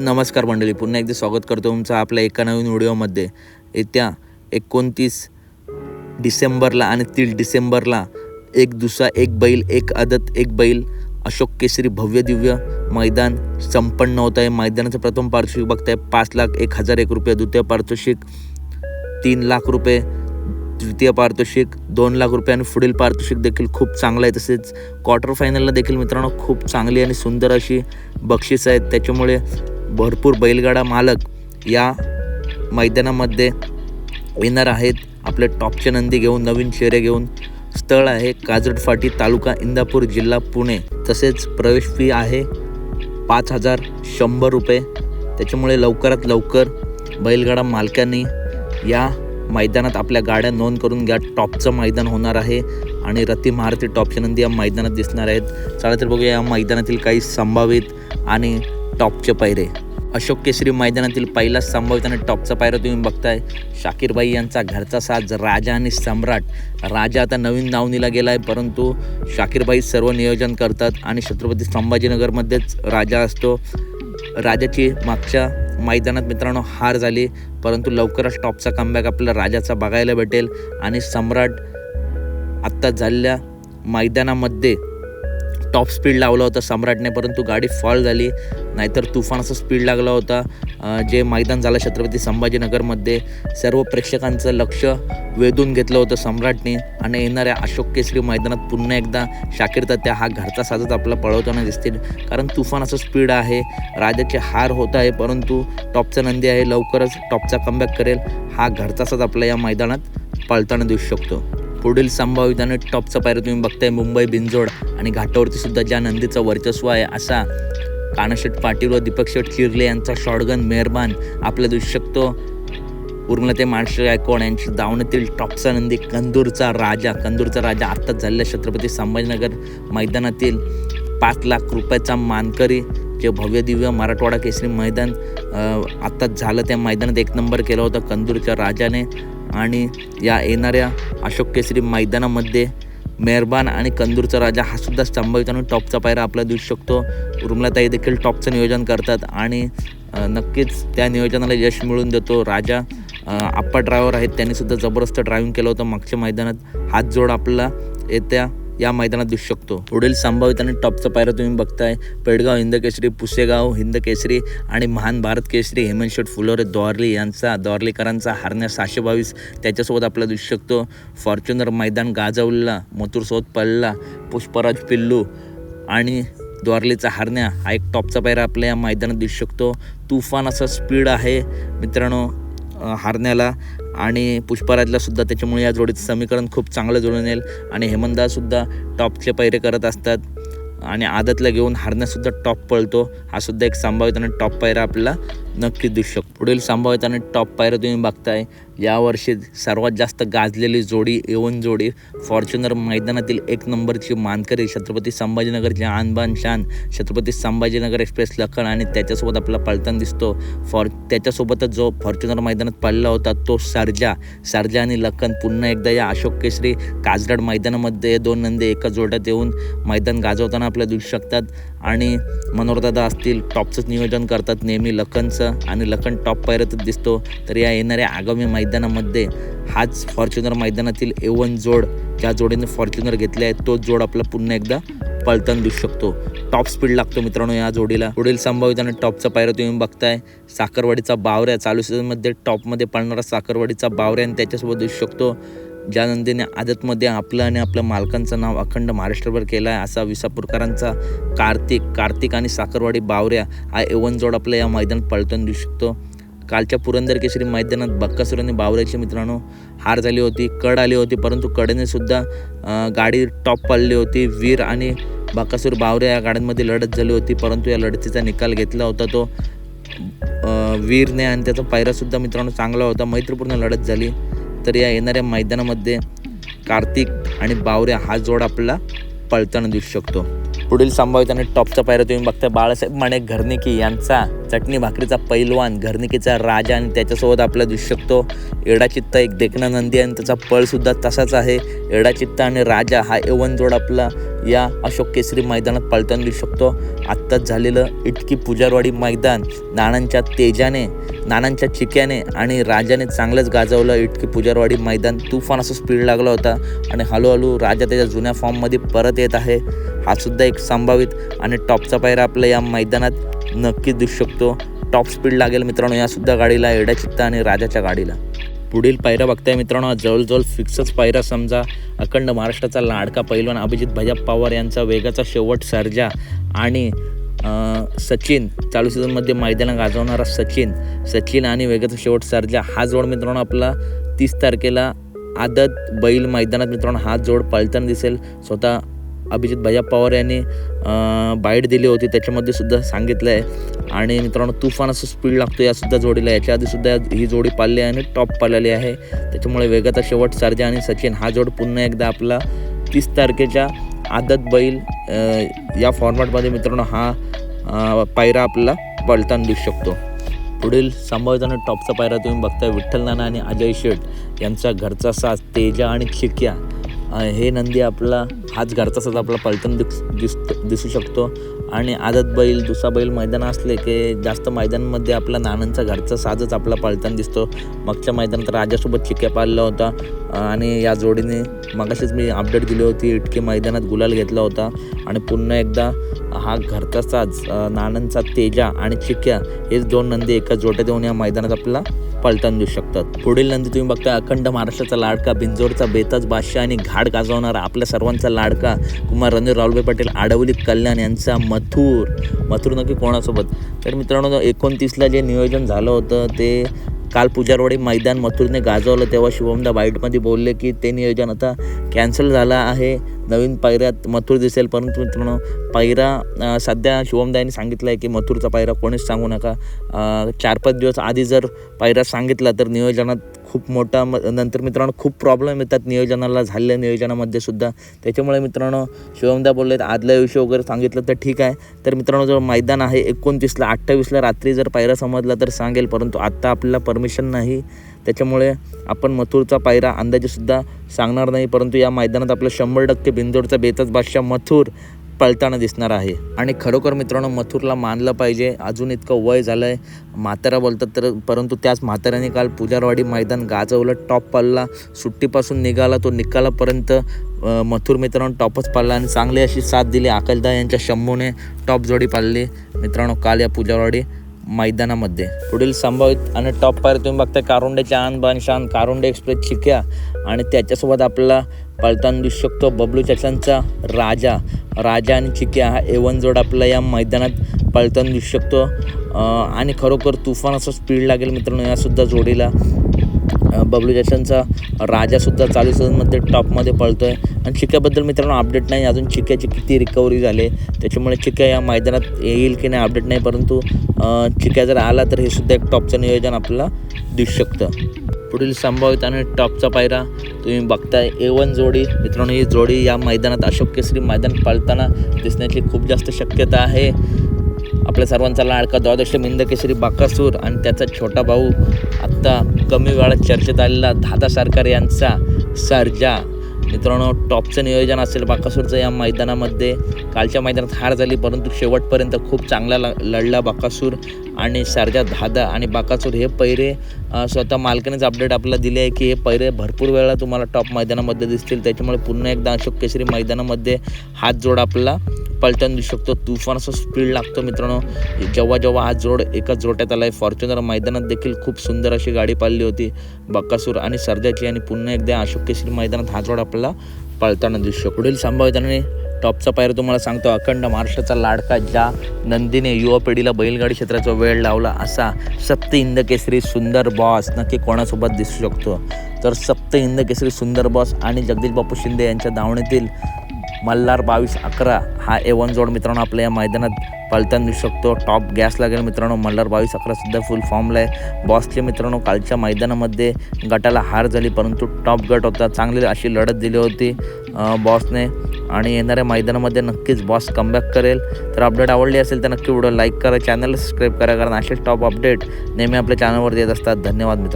नमस्कार मंडळी पुन्हा एकदा स्वागत करतो तुमचं आपल्या एका नवीन व्हिडिओमध्ये. येत्या एकोणतीस डिसेंबरला आणि तीस डिसेंबरला एक दुसरा एक बैल एक आदत एक बैल अशोक केसरी भव्य दिव्य मैदान संपन्न होत आहे. मैदानाचं प्रथम पारितोषिक बघताय पाच लाख एक हजार एक रुपये. द्वितीय पारितोषिक तीन लाख रुपये. द्वितीय पारितोषिक दोन लाख रुपये आणि पुढील पारितोषिक देखील खूप चांगलं आहे. तसेच क्वार्टर फायनलला देखील मित्रांनो खूप चांगली आणि सुंदर अशी बक्षीस आहेत. त्याच्यामुळे भरपूर बैलगाडा मालक या मैदानामध्ये येणार आहेत. आपले टॉपचे नंदी घेऊन नवीन चेहरे घेऊन स्थळ आहे काजड फाटी तालुका इंदापूर जिल्हा पुणे. तसेच प्रवेश फी आहे पाच हजार शंभर रुपये. त्याच्यामुळे लवकरात लवकर बैलगाडा मालकांनी या मैदानात आपल्या गाड्या नोंद करून घ्या. टॉपचं मैदान होणार आहे आणि रती महारती टॉपचे नंदी या मैदानात दिसणार आहेत. चला तर बघूया या मैदानातील काही संभावित आणि टॉपचे पायरे अशोक केसरी मैदानातील पहिला संभावित आणि टॉपचा पायरा तुम्ही बघताय. शाकीरबाई यांचा घरचा साज राजा आणि सम्राट. राजा आता नवीन नावनीला गेला आहे परंतु शाकीरबाई सर्व नियोजन करतात आणि छत्रपती संभाजीनगरमध्येच राजा असतो. राजाची मागच्या मैदानात मित्रांनो हार झाली परंतु लवकरच टॉपचा कमबॅक आपल्याला राजाचा बघायला भेटेल. आणि सम्राट आत्ता झालेल्या मैदानामध्ये टॉप स्पीड लावला होता सम्राटने परंतु गाडी फॉल झाली. नाहीतर तुफानाचा स्पीड लागला होता. जे मैदान झालं छत्रपती संभाजीनगरमध्ये सर्व प्रेक्षकांचं लक्ष वेधून घेतलं होतं सम्राटने. आणि येणाऱ्या अशोक केसरी मैदानात पुन्हा एकदा शाकीर तात्या हा घरचा साजत आपला पळवताना दिसतील. कारण तुफानाचं स्पीड आहे राजाचे हार होत आहे परंतु टॉपचा नंदी आहे लवकरच टॉपचा कमबॅक करेल. हा घरचा साज आपला या मैदानात पळताना दिसू शकतो. पुढील संभावित टॉपचा पायरा तुम्ही बघताय मुंबई बिंजोड आणि घाटावरती सुद्धा ज्या नंदीचं वर्चस्व आहे असा कानाशेठ पाटील व दीपक शेठ चिरले यांचा शॉटगन मेहरबान आपल्या दिसू शकतो. उर्मिला ते माणसे गायकवाड यांची दावणीतील टॉपचा नंदी कंदूरचा राजा. कंदूरचा राजा आत्ताच झालेल्या छत्रपती संभाजीनगर मैदानातील पाच लाख रुपयाचा मानकरी जे भव्य दिव्य मराठवाडा केसरी मैदान आत्ताच झालं. त्या मैदानात एक नंबर केला होता कंदूरच्या राजाने. आणि या येणाऱ्या अशोक केसरी मैदानामध्ये मेहरबान आणि कंदूरचा राजा हा सुद्धा संभावित आणि टॉपचा पायरा आपला दिसू शकतो. उर्मिलाताई देखील टॉपचं नियोजन करतात आणि नक्कीच त्या नियोजनाला यश मिळून देतो. राजा आप्पा ड्रायव्हर आहेत. त्यांनीसुद्धा जबरदस्त ड्रायव्हिंग केलं होतं मागच्या मैदानात. हात जोड आपला येत्या या मैदानात दिसू शकतो. पुढील संभावित आणि टॉपचा पायरा तुम्ही बघताय. पेडगाव हिंद केसरी पुसेगाव हिंद केसरी आणि महान भारत केसरी हेमंत फुलोरे द्वारली यांचा द्वारलीकरांचा हारण्या सहाशे बावीस त्याच्यासोबत आपला दिसू शकतो. फॉर्च्युनर मैदान गाजवला मथुरसोबत पल्ला पुष्पराज पिल्लू आणि द्वारलीचा हारण्या हा एक टॉपचा पायरा आपल्या या मैदानात दिसू शकतो. तुफान असा स्पीड आहे. मित्रांनो हारण्याला आणि पुष्पराजलासुद्धा त्याच्यामुळे या जोडीचं समीकरण खूप चांगलं जुळून येईल. आणि हेमंतदासुद्धा टॉपचे पैरे करत असतात. आणि आदतला घेऊन हारण्यासुद्धा टॉप पळतो. हा सुद्धा एक संभावित आणि टॉप पायरा आपल्याला नक्की दिसू शकतो. पुढील संभावित आणि टॉप पायरा तुम्ही बघताय. यावर्षी सर्वात जास्त गाजलेली जोडी येऊन जोडी फॉर्च्युनर मैदानातील एक नंबरची मानकरी छत्रपती संभाजीनगरची आणबान शान छत्रपती संभाजीनगर एक्सप्रेस लखन आणि त्याच्यासोबत आपला पळताना दिसतो. फॉर त्याच्यासोबतच जो फॉर्च्युनर मैदानात पडला होता तो सर्जा सर्जा आणि लखन. पुन्हा एकदा या अशोक केसरी काजराड मैदानामध्ये हे दोन नंदी एका जोड्यात येऊन मैदान गाजवताना आपल्याला दिसू शकतात. आणि मनोरदादा असतील टॉपचंच नियोजन करतात नेहमी लखनचं. आणि लखन टॉप पायरतच दिसतो. तर या येणाऱ्या आगामी मैदानामध्ये हाच फॉर्च्युनर मैदानातील एवन जोड ज्या जोडीने फॉर्च्युनर घेतले आहे तोच जोड आपला पुन्हा एकदा पळताना दिसू शकतो. टॉप स्पीड लागतो मित्रांनो या जोडीला. पुढील संभावित आणि टॉपचा पायरा तुम्ही बघताय. साखरवाडीचा बावऱ्या चालू सीझनमध्ये टॉपमध्ये पळणारा साखरवाडीचा बावऱ्या आणि त्याच्यासोबत दिसू शकतो. ज्या नंदीने आदतमध्ये आपलं आणि आपल्या मालकांचं नाव अखंड महाराष्ट्रभर केलं आहे. असा विसापूरकरांचा कार्तिक कार्तिक आणि साखरवाडी बावऱ्या हा एवन जोड आपल्या या मैदानात पळताना दिसू शकतो. कालच्या पुरंदर केसरी मैदानात बक्कासूर आणि बावऱ्याची मित्रांनो हार झाली होती कड आली होती परंतु कडेने सुद्धा गाडी टॉप पडली होती. वीर आणि बक्कासूर बावऱ्या या गाड्यांमध्ये लढत झाली होती परंतु या लढतीचा निकाल घेतला होता तो वीरने आणि त्याचा पायरासुद्धा मित्रांनो चांगला होता. मैत्रीपूर्ण लढत झाली. तर या येणाऱ्या मैदानामध्ये कार्तिक आणि बावऱ्या हा जोड आपला पळताना दिसू शकतो. पुढील संभावित आणि टॉपचा पायरा तुम्ही बघता बाळासाहेब माणे घरनिकी यांचा चटणी भाकरीचा पैलवान घरनिकीचा राजा आणि त्याच्यासोबत आपल्याला दिसू शकतो. एडाचित्ता एक देखणा नंदी आणि त्याचा पळसुद्धा तसाच आहे. एडाचित्ता आणि राजा हा एवन जोड आपला या अशोक केसरी मैदानात पळताना दिसू शकतो. आत्ताच झालेलं इटकी पुजारवाडी मैदान नाणांच्या तेजाने नाणांच्या चिक्याने आणि राजाने चांगलंच गाजवलं. इटकी पुजारवाडी मैदान तुफान असं स्पीड लागला होता आणि हळूहळू राजा त्याच्या जुन्या फॉर्ममध्ये परत येत आहे. हा सुद्धा एक संभावित आणि टॉपचा पायरा आपला या मैदानात नक्कीच दिसू शकतो. टॉप स्पीड लागेल मित्रांनो यासुद्धा गाडीला एड्या चित्ता आणि राजाच्या गाडीला. पुढील पायऱ्या बघताय मित्रांनो जवळजवळ फिक्सच पायरा समजा. अखंड महाराष्ट्राचा लाडका पैलवान अभिजित भैया पवार यांचा वेगाचा शेवट सर्जा आणि सचिन चालू सीझनमध्ये मैदानात गाजवणारा सचिन सचिन आणि वेगाचा शेवट सर्जा. हा जोड मित्रांनो आपला तीस तारखेला आदत बैल मैदानात मित्रांनो हा जोड पळताना दिसेल. स्वतः अभिजित भैया पवार यांनी बाईट दिली होती. त्याच्यामध्ये सुद्धा सांगितलं आहे आणि मित्रांनो तुफान असं स्पीड लागतो यासुद्धा जोडीला याच्या आधीसुद्धा ही जोडी पाळली आहे आणि टॉप पाळलेली आहे. त्याच्यामुळे वेगाचा शेवट सर्जा आणि सचिन हा जोड पुन्हा एकदा आपला तीस तारखेच्या आदत बैल या फॉर्मॅटमध्ये मित्रांनो हा पायरा आपला पळताना दिसू शकतो. पुढील संभावित टॉपचा पायरा तुम्ही बघताय विठ्ठल नाना आणि अजय शेठ यांचा घरचा साज तेजा आणि खिक्या हे नंदी आपला हाच घरचा साज आपला पलटण दिस दिसतो दिसू शकतो. आणि आदत बैल दुसरा बैल मैदान असले की जास्त मैदानामध्ये आपला नानांचा घरचा साजच आपला पलटण दिसतो. मागच्या मैदानात राजासोबत चिक्या पाळला होता. आणि या जोडीने मगाशीच मी अपडेट दिली होती इटके मैदानात गुलाल घेतला होता. आणि पुन्हा एकदा हा घरचा साज नानांचा तेजा आणि चिक्या हेच दोन नंदी एका जोट्यात येऊन या मैदानात आपला पलटण देऊ शकतात. पुढील नंदी तुम्ही बघता अखंड महाराष्ट्राचा लाडका बिंजोरचा बेताज बादशाह आणि घाट गाजवणारा आपल्या सर्वांचा लाडका कुमार रणवीर रावलभाई पाटील आडवली कल्याण यांचा मथुर. मथुर नक्की कोणासोबत? तर मित्रांनो एकोणतीसला जे नियोजन झालं होतं ते काल पुजारवाडी मैदान मथुरने गाजवलं तेव्हा शुभमदा बाईटमध्ये बोलले की ते नियोजन आता कॅन्सल झालं आहे. नवीन पायऱ्यात मथुर दिसेल. परंतु मित्रांनो पायरा सध्या शिवमदा यांनी सांगितलं आहे की मथुरचा पायरा कोणीच सांगू नका. चार पाच दिवस आधी जर पायरा सांगितला तर नियोजनात खूप मोठा म नंतर मित्रांनो खूप प्रॉब्लेम येतात नियोजनाला झालेल्या नियोजनामध्ये सुद्धा. त्याच्यामुळे मित्रांनो शिवमदा बोलले आदल्या दिवशी वगैरे सांगितलं तर ठीक आहे. तर मित्रांनो जर मैदान आहे एकोणतीसला अठ्ठावीसला रात्री जर पायरा समजला तर सांगेल परंतु आत्ता आपल्याला परमिशन नाही. त्याच्यामुळे आपण मथुरचा पायरा अंदाजेसुद्धा सांगणार नाही परंतु या मैदानात आपलं शंभर टक्के बिंदोडचा बेताच बादशाह मथुर पळताना दिसणार आहे. आणि खरोखर मित्रांनो मथुरला मानलं पाहिजे. अजून इतकं वय झालं आहे म्हातारा बोलतात तर परंतु त्याच म्हाताऱ्याने काल पुजारवाडी मैदान गाजवलं. टॉप पाळला. सुट्टीपासून निघाला. तो निकालापर्यंत मथुर मित्रांनो टॉपच पाळला आणि चांगली अशी साथ दिली. अकलदा यांच्या शंभूने टॉप जोडी पाळली. मित्रांनो काल या पुजारवाडी मैदानामध्ये. पुढील संभावित आणि टॉप पायर तुम्ही बघताय. कारुंडेच्या आन बान शान कारुंडे एक्सप्रेस चिक्या. आणि त्याच्यासोबत आपला पळताना दिसू शकतो बबलू चचांचा राजा. राजा आणि चिक्या हा एवन जोड आपला या मैदानात पळताना दिसू शकतो. आणि खरोखर तुफान असं स्पीड लागेल मित्रांनो यासुद्धा जोडीला. बबलू जॅक्सनचा राजासुद्धा चालू सीझनमध्ये टॉपमध्ये पळतो आहे आणि चिक्याबद्दल मित्रांनो अपडेट नाही. अजून चिक्याची किती रिकव्हरी झाली त्याच्यामुळे चिक्या या मैदानात येईल की नाही अपडेट नाही. परंतु चिक्या जर आला तर हे सुद्धा एक टॉपचं नियोजन आपल्याला दिसू शकतं. पुढील संभावित आणि टॉपचा पायरा तुम्ही बघताय. ए वन जोडी. मित्रांनो ही जोडी या मैदानात अशोक केसरी मैदान पळताना दिसण्याची खूप जास्त शक्यता आहे. आपल्या सर्वांचा लाडका द्वादश मिंद केसरी बाकासूर आणि त्याचा छोटा भाऊ आत्ता कमी वेळात चर्चेत आलेला धादा सरकार यांचा सर्जा. मित्रांनो टॉपचं नियोजन असेल बाकासूरचं या मैदानामध्ये. कालच्या मैदानात हार झाली परंतु शेवटपर्यंत खूप चांगला ल लढला बाकासूर आणि सारजा धादा आणि बाकासूर. हे पैरे स्वतः मालकानेच अपडेट आपल्याला दिले आहे की हे पैरे भरपूर वेळा तुम्हाला टॉप मैदानामध्ये दिसतील. त्याच्यामुळे पुन्हा एकदा अशोक केसरी मैदानामध्ये हात जोड आपला. पलटून दिसू शकतो. तुफान असं स्पीड लागतो मित्रांनो. जेव्हा जेव्हा हा जोड एकाच जोट्यात आला आहे फॉर्च्युनर मैदानात देखील खूप सुंदर अशी गाडी पाळली होती. बक्कासूर आणि सर्जाची आणि पुन्हा एकदा अशोक केसरी मैदानात हा जोड आपल्याला पळताना दिसू शकतो. पुढील संभावित टॉपचा पायर तुम्हाला सांगतो. अखंड महाराष्ट्राचा लाडका ज्या नंदीने युवा पिढीला बैलगाडी क्षेत्राचा वेळ लावला असा सप्त इंद केसरी सुंदर बॉस नक्की कोणासोबत दिसू शकतो? तर सप्त इंद केसरी सुंदर बॉस आणि जगदीश बापू शिंदे यांच्या धावणीतील मल्हार बावीस अकरा हा ए वन जोड मित्रांनो आपल्या या मैदानात पळताना दिसू शकतो. टॉप गॅस लागेल मित्रांनो. मल्हार बावीस अकरा सुद्धा फुल फॉर्मला आहे. बॉसचे मित्रांनो कालच्या मैदानामध्ये गटाला हार झाली परंतु टॉप गट होता. चांगली अशी लढत दिली होती बॉसने आणि येणाऱ्या मैदानामध्ये नक्कीच बॉस कमबॅक करेल. तर अपडेट आवडली असेल तर नक्की व्हिडिओ लाईक करा चॅनल सबस्क्राईब करा कारण असेच टॉप अपडेट नेहमी आपल्या चॅनलवर येत असतात. धन्यवाद मित्र